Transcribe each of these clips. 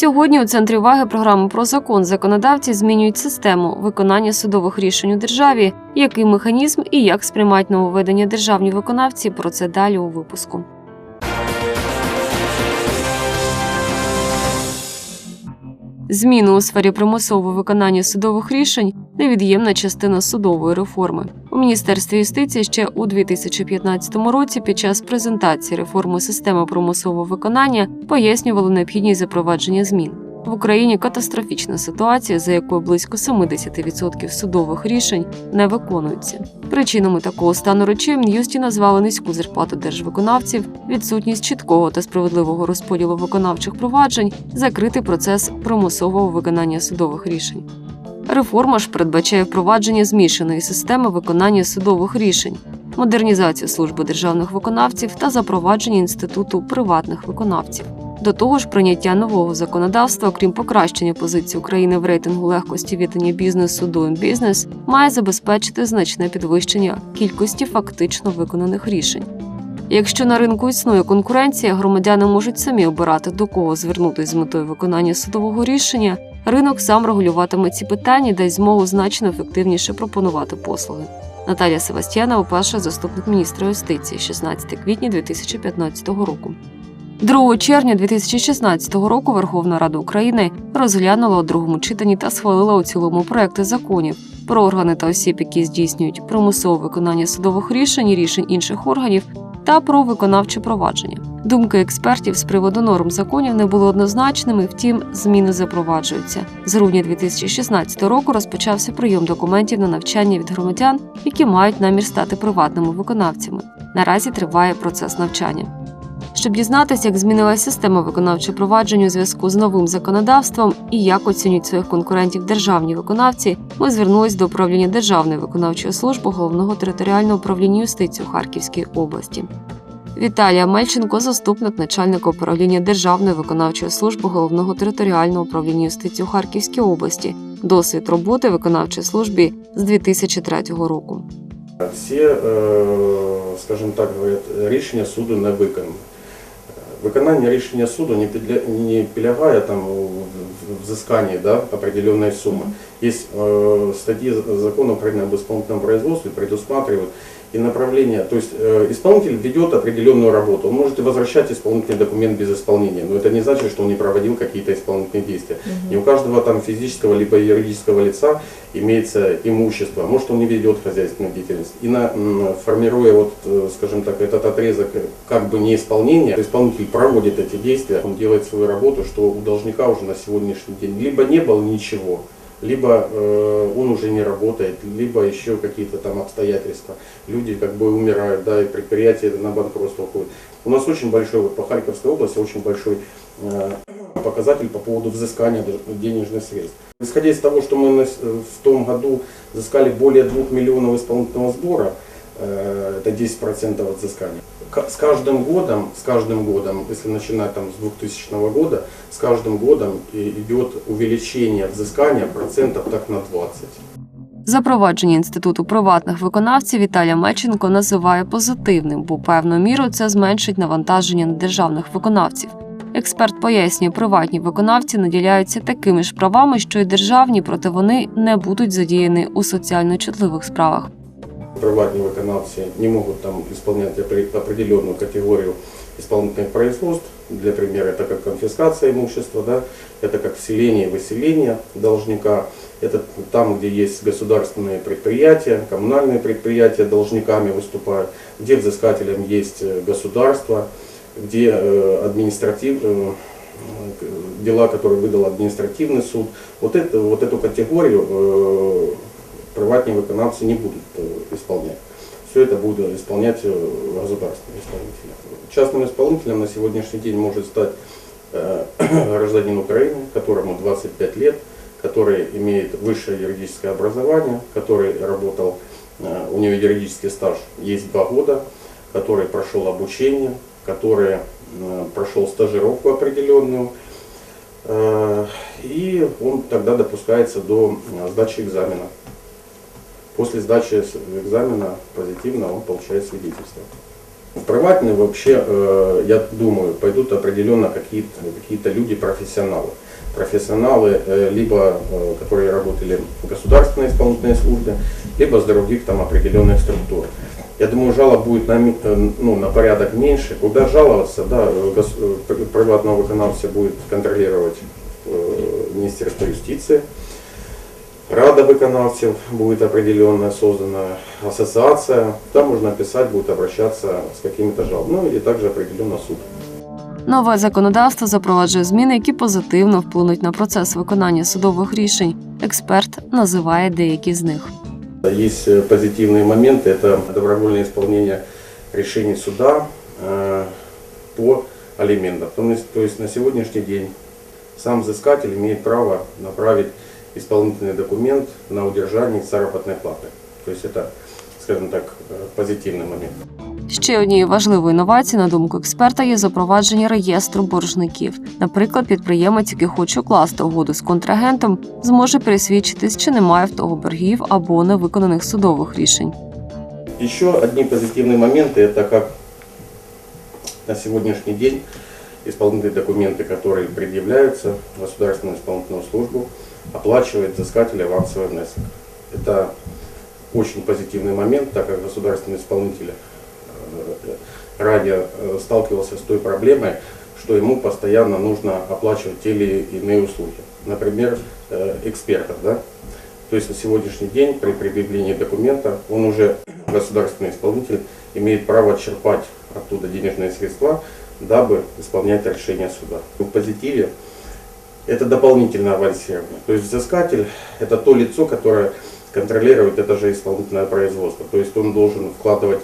Сьогодні у центрі уваги програми про закон законодавці змінюють систему виконання судових рішень у державі, який механізм і як сприймають нововведення державні виконавці. Про це далі у випуску. Зміни у сфері примусового виконання судових рішень невід'ємна частина судової реформи. У міністерстві юстиції ще у 2015 році під час презентації реформи системи примусового виконання пояснювали необхідність запровадження змін. В Україні катастрофічна ситуація, за якою близько 70% судових рішень не виконуються. Причинами такого стану речей в Мін'юсті назвали низьку зарплату держвиконавців, відсутність чіткого та справедливого розподілу виконавчих проваджень, закритий процес примусового виконання судових рішень. Реформа ж передбачає впровадження змішаної системи виконання судових рішень, модернізацію служби державних виконавців та запровадження інституту приватних виконавців. До того ж, прийняття нового законодавства, окрім покращення позиції України в рейтингу легкості віддання бізнесу Doing Business, має забезпечити значне підвищення кількості фактично виконаних рішень. Якщо на ринку існує конкуренція, громадяни можуть самі обирати до кого звернутися з метою виконання судового рішення. Ринок сам регулюватиме ці питання дасть змогу значно ефективніше пропонувати послуги. Наталія Севастьянова, перша заступник міністра юстиції, 16 квітня 2015 року. 2 червня 2016 року Верховна Рада України розглянула у другому читанні та схвалила у цілому проекти законів про органи та осіб, які здійснюють примусове виконання судових рішень і рішень інших органів, та про виконавче провадження. Думки експертів з приводу норм законів не були однозначними, втім, зміни запроваджуються. З грудня 2016 року розпочався прийом документів на навчання від громадян, які мають намір стати приватними виконавцями. Наразі триває процес навчання. Щоб дізнатися, як змінилася система виконавчого провадження у зв'язку з новим законодавством і як оцінюють своїх конкурентів державні виконавці, ми звернулись до управління Державної виконавчої служби головного територіального управління юстиції у Харківській області. Віталія Мельченко, заступник начальника управління Державної виконавчої служби головного територіального управління юстиції у Харківській області. Досвід роботи в виконавчій службі з 2003 року. Всі, е, скажімо так, говорять, рішення суду не виконані. Виконання рішення суду не підля- не підлягає там в- взисканні да, определенной суммы. Есть э, статьи закона Украины об исполнительном производстве предусматривают и направление, то есть э, исполнитель ведет определенную работу, он может и возвращать исполнительный документ без исполнения, но это не значит, что он не проводил какие-то исполнительные действия. Не у каждого там физического либо юридического лица имеется имущество, может он не ведет хозяйственную деятельность. И на, формируя вот, э, скажем так, этот отрезок э, как бы неисполнения, исполнитель проводит эти действия, он делает свою работу, что у должника уже на сегодняшний день либо не было ничего, либо э, он уже не работает, либо еще какие-то там обстоятельства. Люди как бы умирают, да, и предприятие на банкротство уходит. У нас очень большой, вот по Харьковской области, очень большой э, показатель по поводу взыскания денежных средств. Исходя из того, что мы в том году взыскали более 2 миллионов исполнительного сбора, э, это 10% от взыскания. К- С каждым годом, с каждым годом, если начинать там с 2000 года, с каждым годом и- идет увеличение взыскания процентов так на 20. Запровадження інституту приватних виконавців Віталія Меченко називає позитивним, бо певною мірою це зменшить навантаження на державних виконавців. Експерт пояснює, приватні виконавці наділяються такими ж правами, що й державні, проте вони не будуть задіяні у соціально чутливих справах. Приватные виконавцы не могут там исполнять опре- определенную категорию исполнительных производств. Для примера, это как конфискация имущества, да, это как вселение и выселение должника, это там, где есть государственные предприятия, коммунальные предприятия должниками выступают, где взыскателем есть э, государство, где э, административ, э, дела, которые выдал административный суд. Вот, это, вот эту категорию приватные виконавцы не будут э, исполнять. Все это будут исполнять э, государственные исполнители. Частным исполнителем на сегодняшний день может стать э, гражданин Украины, которому 25 лет, который имеет высшее юридическое образование, который работал, у него юридический стаж есть два года, который прошел обучение, который прошел стажировку определенную, и он тогда допускается до сдачи экзамена. После сдачи экзамена позитивно он получает свидетельство. В вообще, э, я думаю, пойдут определенно какие-то какие люди профессионалы. профессионалы, э, либо э, которые работали в государственной исполнительной службе, либо с других там определенных структур. Я думаю, жалоб будет на, ну, на порядок меньше. Куда жаловаться, да, гос- при- приватного выконавца будет контролировать Министерство юстиции. Рада виконавцев будет определенная создана, ассоциация. Там можно писать, будет обращаться с какими-то жалобами. Ну и также определенно суд. Нове законодавство запроваджує зміни, які позитивно вплинуть на процес виконання судових рішень. Експерт називає деякі з них. Есть э, позитивные моменты, это добровольное исполнение решений суда э, по алиментам. То есть, то есть на сегодняшний день сам взыскатель имеет право направить исполнительный документ на удержание заработной платы. То есть это, скажем так, э, позитивный момент. Ще однією важливою інновацією, на думку експерта, є запровадження реєстру боржників. Наприклад, підприємець, який хоче укласти угоду з контрагентом, зможе пересвідчитись, чи немає в того боргів або невиконаних судових рішень. Еще одни позитивные моменты, это как на сегодняшний день исполнительные документы, которые предъявляются в государственную исполнительную службу, оплачивает взыскатель авансовый внесок. Это очень позитивный момент, так как государственный исполнитель э, ранее э, сталкивался с той проблемой, что ему постоянно нужно оплачивать те или иные услуги. Например, э, экспертов. Да? То есть на сегодняшний день при предъявлении документа он уже, государственный исполнитель, имеет право черпать оттуда денежные средства, дабы исполнять решение суда. В позитиве это дополнительное авансирование. То есть взыскатель – это то лицо, которое контролирует это же исполнительное производство. То есть он должен вкладывать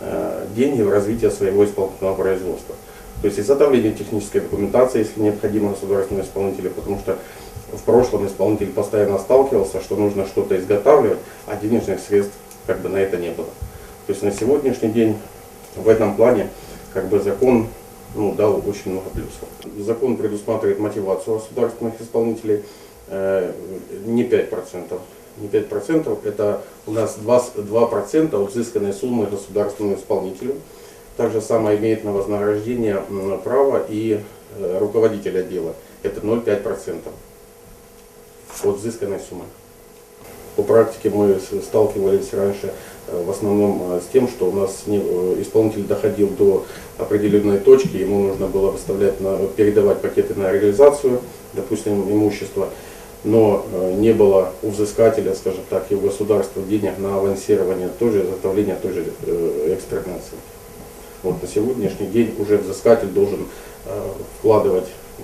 э, деньги в развитие своего исполнительного производства. То есть изготовление технической документации, если необходимо государственному исполнителю, потому что в прошлом исполнитель постоянно сталкивался, что нужно что-то изготавливать, а денежных средств как бы на это не было. То есть на сегодняшний день в этом плане как бы закон ну, дал очень много плюсов. Закон предусматривает мотивацию государственных исполнителей э, не 5%. Не 5%, это у нас 2, 2% от взысканной суммы государственному исполнителю. Также самое имеет на вознаграждение право и э, руководитель отдела. Это 0,5% от взысканной суммы. По практике мы сталкивались раньше в основном э, с тем, что у нас не- э, исполнитель доходил до определенной точки, ему нужно было выставлять, на, передавать пакеты на реализацию, допустим, имущества, но э, не было у взыскателя, скажем так, и у государства денег на авансирование, тоже изготовление той же э, оценки. Вот на сегодняшний день уже взыскатель должен э, вкладывать э,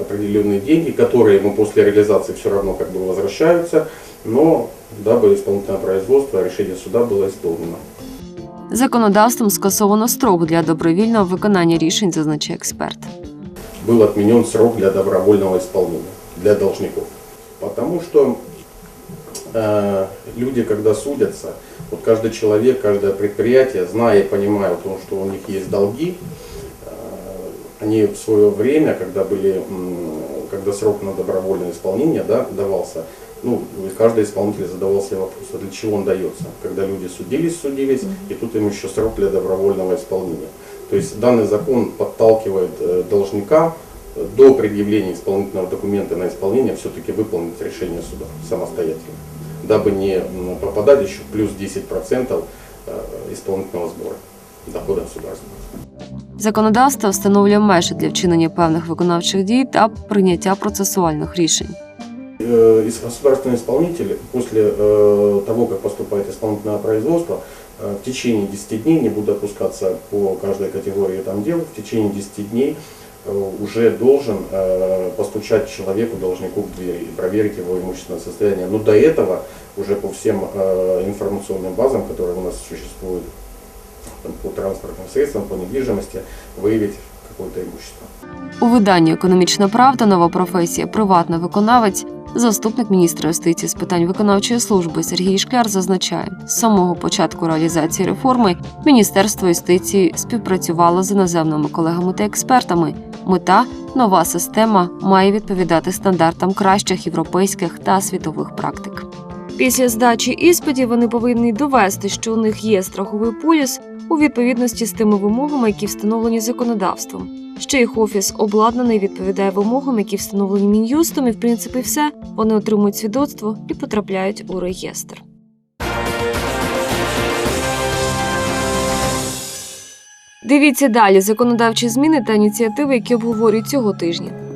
определенные деньги, которые ему после реализации все равно как бы возвращаются, но дабы исполнительное производство, решение суда было исполнено. Законодавством скасовано строк для добровільного виконання рішень, зазначає експерт. был отменен срок для добровольного исполнения для должников. Потому что э, люди, когда судятся, вот каждый человек, каждое предприятие, зная и понимая о том, что у них есть долги, э, они в свое время, когда были, м, когда срок на добровольное исполнение да, давался, ну, и каждый исполнитель задавал себе вопрос, а для чего он дается, когда люди судились, судились, и тут им еще срок для добровольного исполнения. То есть данный закон подталкивает э, должника э, до предъявления исполнительного документа на исполнение все-таки выполнить решение суда самостоятельно, дабы не м, попадать еще в плюс 10% э, исполнительного сбора дохода государства. Законодавство встановлює межі для вчинення певних виконавчих дій та прийняття процесуальних рішень. Э, Государственный исполнитель после э, того, как поступает исполнительное производство, э, в течение 10 дней, не буду опускаться по каждой категории там дел, в течение 10 дней уже должен постучать человеку, должнику в дверь и проверить его имущественное состояние. Но до этого уже по всем информационным базам, которые у нас существуют, по транспортным средствам, по недвижимости, выявить какое-то имущество. У виданні Економічна правда нова професія приватний виконавець. Заступник міністра юстиції з питань виконавчої служби Сергій Шкляр зазначає, з самого початку реалізації реформи Міністерство юстиції співпрацювало з іноземними колегами та експертами. Мета нова система має відповідати стандартам кращих європейських та світових практик. Після здачі іспитів вони повинні довести, що у них є страховий поліс у відповідності з тими вимогами, які встановлені законодавством. що їх офіс обладнаний, відповідає вимогам, які встановлені мін'юстом, і в принципі все. Вони отримують свідоцтво і потрапляють у реєстр. Дивіться далі законодавчі зміни та ініціативи, які обговорюють цього тижня.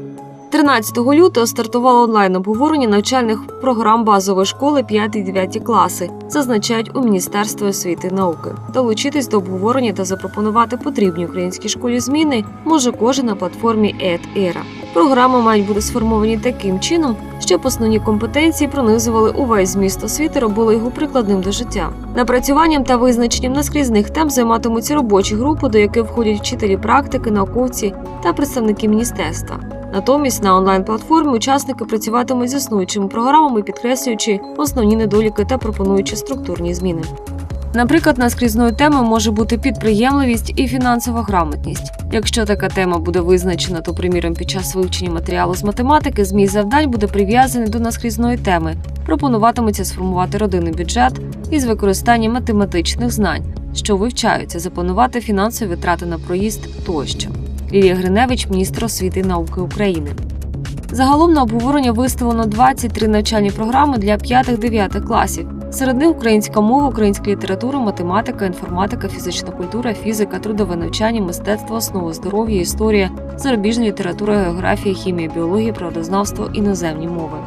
13 лютого стартувало онлайн обговорення навчальних програм базової школи 5-9 класи, зазначають у Міністерстві освіти і науки. Долучитись до обговорення та запропонувати потрібні українській школі зміни може кожен на платформі EdEra. Програми мають бути сформовані таким чином, щоб основні компетенції пронизували увесь зміст освіти, робили його прикладним до життя. Напрацюванням та визначенням наскрізних тем займатимуться робочі групи, до яких входять вчителі практики, науковці та представники міністерства. Натомість на онлайн-платформі учасники працюватимуть з існуючими програмами, підкреслюючи основні недоліки та пропонуючи структурні зміни. Наприклад, наскрізною темою може бути підприємливість і фінансова грамотність. Якщо така тема буде визначена, то, приміром, під час вивчення матеріалу з математики зміст завдань буде прив'язаний до наскрізної теми. Пропонуватиметься сформувати родинний бюджет із використанням математичних знань, що вивчаються, запланувати фінансові витрати на проїзд тощо. Лілія Гриневич, міністр освіти і науки України. Загалом на обговорення виставлено 23 навчальні програми для 5-9 класів. Серед них українська мова, українська література, математика, інформатика, фізична культура, фізика, трудове навчання, мистецтво, основи здоров'я, історія, зарубіжна література, географія, хімія, біологія, природознавство, іноземні мови.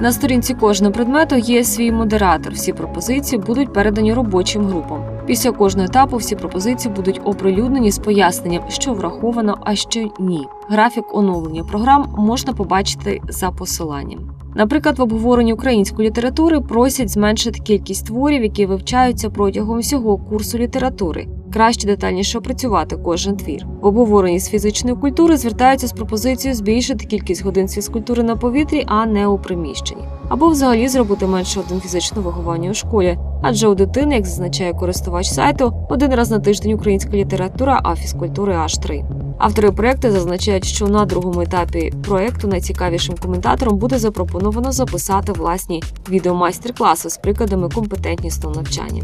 На сторінці кожного предмету є свій модератор. Всі пропозиції будуть передані робочим групам. Після кожного етапу всі пропозиції будуть оприлюднені з поясненням, що враховано, а що ні. Графік оновлення програм можна побачити за посиланням. Наприклад, в обговоренні української літератури просять зменшити кількість творів, які вивчаються протягом всього курсу літератури. Краще детальніше опрацювати кожен твір. В обговоренні з фізичної культури звертаються з пропозицією збільшити кількість годин з фізкультури на повітрі, а не у приміщенні. Або взагалі зробити менше один фізичного виховання у школі, адже у дитини, як зазначає користувач сайту, один раз на тиждень українська література, а фізкультури аж три. Автори проекту зазначають, що на другому етапі проекту найцікавішим коментатором буде запропоновано записати власні відеомайстер-класи з прикладами компетентнісного навчання.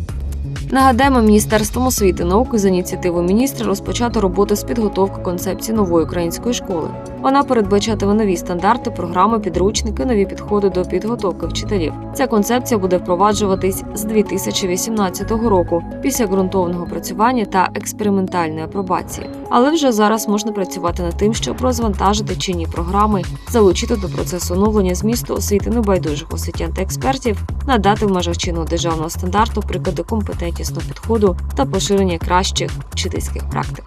Нагадаємо, Міністерством освіти науки за ініціативою міністра розпочато роботу з підготовки концепції нової української школи. Вона передбачатиме нові стандарти, програми, підручники, нові підходи до підготовки вчителів. Ця концепція буде впроваджуватись з 2018 року після ґрунтовного працювання та експериментальної апробації. Але вже зараз можна працювати над тим, щоб розвантажити чинні програми, залучити до процесу оновлення змісту освіти небайдужих освітян та експертів, надати в межах чинного державного стандарту приклади компетентнісного підходу та поширення кращих вчительських практик.